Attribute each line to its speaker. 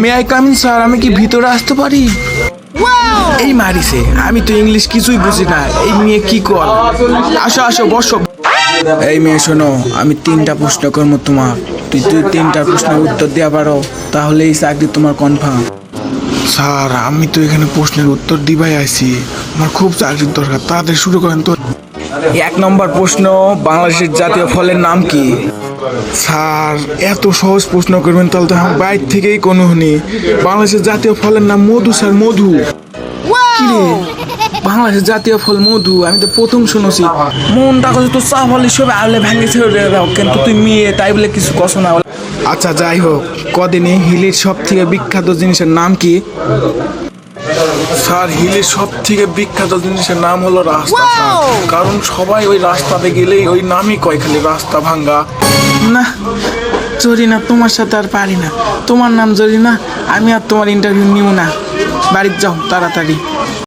Speaker 1: May I come in sir আমি কি ভিতরে আসতে পারি? এই মারিছে আমি তো ইংলিশ কিছুই বুঝি না। এই মেয়ে কি কর আসো আসো বসো। এই মেয়ে শোনো আমি তিনটা প্রশ্ন করব তোমার। তুই তুই তিনটা প্রশ্নের উত্তর দেওয়া পারো তাহলে এই চাকরি তোমার কনফার্ম স্যার আমি তো এখানে প্রশ্নের উত্তর দিবাই আইছি। আমার খুব চাকরির দরকার তাড়াতাড়ি শুরু করেন তো। এক নম্বর প্রশ্ন বাংলাদেশের জাতীয় ফলের নাম কি? স্যার এত সহজ প্রশ্ন করবেন তাহলে তো আমার বাইর থেকেই কোনো হনি বাংলাদেশের জাতীয় ফলের নাম মধু স্যার মধু। বাংলাদেশের জাতীয় ফল মধু আমি তো প্রথম শুনেছি। মনটা কথা তো চা ফল হিসেবে আলে ভেঙে ছেড়ে দাও কিন্তু তুই মেয়ে তাই বলে কিছু কষ না। আচ্ছা যাই হোক কদিনে হিলির সব থেকে বিখ্যাত জিনিসের নাম কি? স্যার হিলের সব থেকে বিখ্যাত জিনিসের নাম হলো রাস্তা। কারণ সবাই ওই রাস্তাতে গেলেই ওই নামই কয় খালি রাস্তা ভাঙ্গা। না জরিনা তোমার সাথে আর পারি না। তোমার নাম জরিনা আমি আর তোমার ইন্টারভিউ নিব না। বাড়িতে যাও, তাড়াতাড়ি।